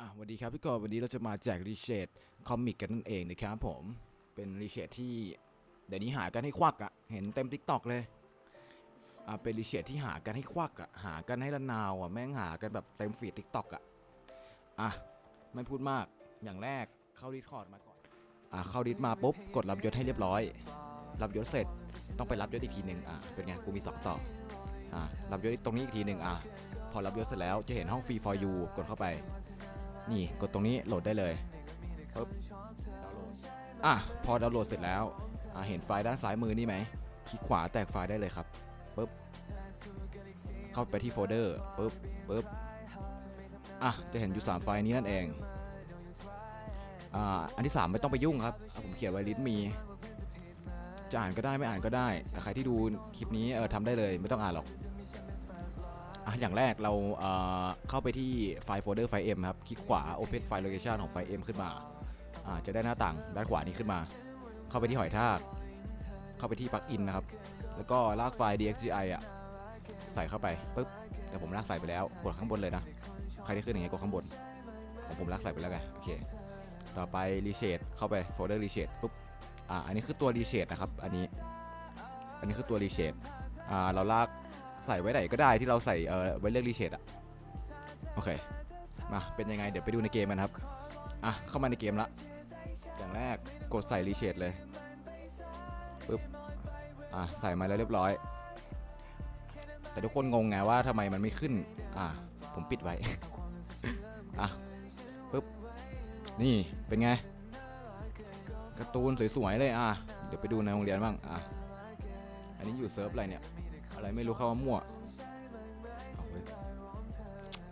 อะสวัสดีครับพี่กอวันนี้เราจะมาแจกรีเชดคอมิกกันนั่นเองนะครับผมเป็นรีเชดที่เดี๋ยวนี้หากันให้ควักอะ่ะเห็นเต็มทิกตอกเลยอะเป็นรีเชดที่หากันให้ควักอะ่ะหากันให้ละนาวอะ่ะแม่งหากันแบบเต็มฟีดทิกตอกอะอะไม่พูดมากอย่างแรกเข้าดิสคอร์ดมาก่อนอะเข้าดิสมาปุ๊บกดรับยศให้เรียบร้อย รับยศเสร็จต้องไปรับยศอีกทีหนึ่งอะเป็นไงกูมีสองต่ออะรับยศตรงนี้อีกทีหนึ่งอะพอรับยศเสร็จแล้วจะเห็นห้องฟรี for you กดเข้าไป นี่กดตรงนี้โหลดได้เลยปึ๊บดาวน์โหลดอะพอดาวน์โหลดเสร็จแล้วอะเห็นไฟล์ด้านซ้ายมือนี่ไหมคลิกขวาแตกไฟล์ได้เลยครับปึ๊บเข้าไปที่โฟลเดอร์ปึ๊บปึ๊บอะจะเห็นอยู่ 3 ไฟล์นี้นั่นเองอ่าอันที่ 3 ไม่ต้องไปยุ่งครับอะผมเขียนไว้ลิสต์มี จะอ่านก็ได้ไม่อ่านก็ได้อะใครที่ดูคลิปนี้เออทำได้เลยไม่ต้องอ่านหรอก อะอย่างแรกเราเข้าไปที่ไฟล์โฟลเดอร์ไฟล์ M ครับ คลิกขวา Open File Location ของไฟล์ M ขึ้นมาอ่าจะได้หน้าต่างด้านขวานี้ขึ้นมา เข้าไปที่หอยทาก เข้าไปที่ปลั๊กอินนะครับ แล้วก็ลากไฟล์ DXGI อะ ใส่เข้าไปปุ๊บแต่ผมลากใส่ไปแล้ว กดข้างบนเลยนะ ใครที่ขึ้นอย่างเงี้ยกดข้างบน ของผมลากใส่ไปแล้วไง โอเค ต่อไป Reshade เข้าไปโฟลเดอร์ Reshade ปุ๊บ อ่า อันนี้คือตัว Reshade นะครับ อันนี้ อันนี้คือตัว Reshade อ่า เราลาก ใส่ไว้ไหนก็ได้ที่เราใส่เออไว้เลือกรีเชดอะโอเคมาเป็นยังไงเดี๋ยวไปดูในเกมกันครับอะเข้ามาในเกมละอย่างแรกกดใส่รีเชดเลยปึ๊บอะใส่มาแล้วเรียบร้อย แต่ทุกคนงงไงว่าทำไมมันไม่ขึ้นอะผมปิดไว้อะปึ๊บนี่เป็นไงการ์ตูนสวยๆเลยอะเดี๋ยวไปดูในโรงเรียนบ้างอะอันนี้อยู่เซิร์ฟอะไรเนี่ย อะไรไม่รู้เข้ามามั่วเอาเว้ย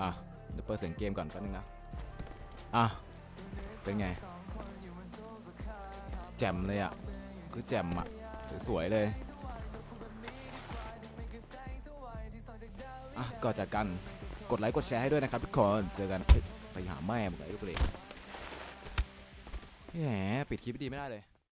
อะเดี๋ยวเปิดเสียงเกมก่อนแป๊บนึงนะ อะ เป็นไง แจ่มเลยอะ คือแจ่มอะ สวยๆเลย อะก่อนจากกัน กดไลค์กดแชร์ให้ด้วยนะครับทุกคน เจอกันไปหาแม่มึงไอ้ลูกเลยแหมปิดคลิปดีไม่ได้เลย